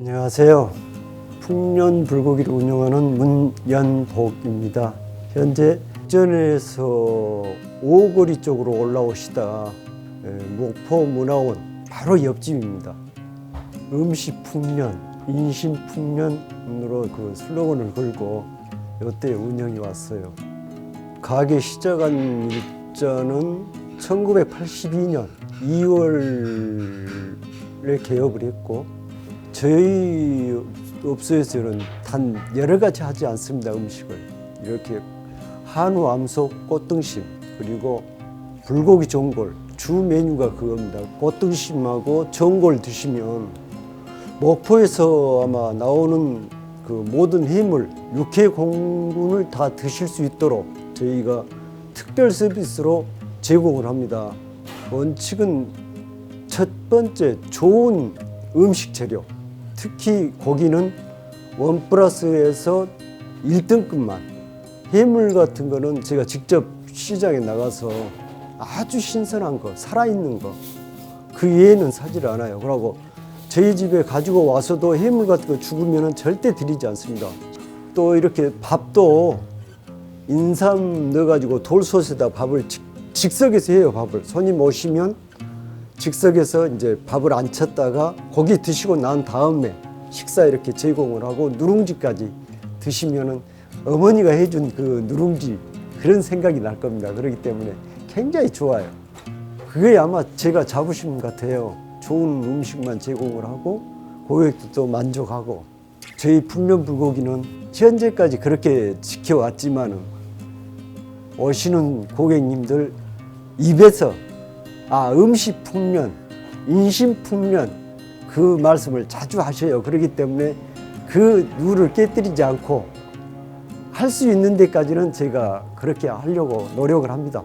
안녕하세요. 풍년 불고기를 운영하는 문연복입니다. 현재 전에서 오거리 쪽으로 올라오시다 에, 목포 문화원 바로 옆집입니다. 음식 풍년, 인심 풍년으로 그 슬로건을 걸고 이때 운영이 왔어요. 가게 시작한 일자는 1982년 2월에 개업을 했고 저희 업소에서는 단 여러 가지 하지 않습니다 음식을. 이렇게 한우 암속 꽃등심 그리고 불고기 전골 주 메뉴가 그겁니다. 꽃등심하고 전골 드시면 목포에서 아마 나오는 그 모든 해물 육회 공군을 다 드실 수 있도록 저희가 특별 서비스로 제공을 합니다. 원칙은 첫 번째 좋은 음식 재료 특히 고기는 원 플러스에서 1등급만 해물 같은 거는 제가 직접 시장에 나가서 아주 신선한 거 살아있는 거그 이외에는 사질 않아요. 그러고 저희 집에 가지고 와서도 해물 같은 거 죽으면 절대 드리지 않습니다. 또 이렇게 밥도 인삼 넣어가지고 돌솥에다 밥을 직, 즉석에서 해요 밥을 손님 오시면 즉석에서 이제 밥을 안 쳤다가 고기 드시고 난 다음에 식사 이렇게 제공을 하고 누룽지까지 드시면은 어머니가 해준 그 누룽지 그런 생각이 날 겁니다. 그렇기 때문에 굉장히 좋아요. 그게 아마 제가 자부심 같아요. 좋은 음식만 제공을 하고 고객들도 만족하고 저희 풍년 불고기는 현재까지 그렇게 지켜왔지만은 오시는 고객님들 입에서 아 음식 풍년, 인심 풍년 그 말씀을 자주 하셔요. 그렇기 때문에 그 룰을 깨뜨리지 않고 할 수 있는 데까지는 제가 그렇게 하려고 노력을 합니다.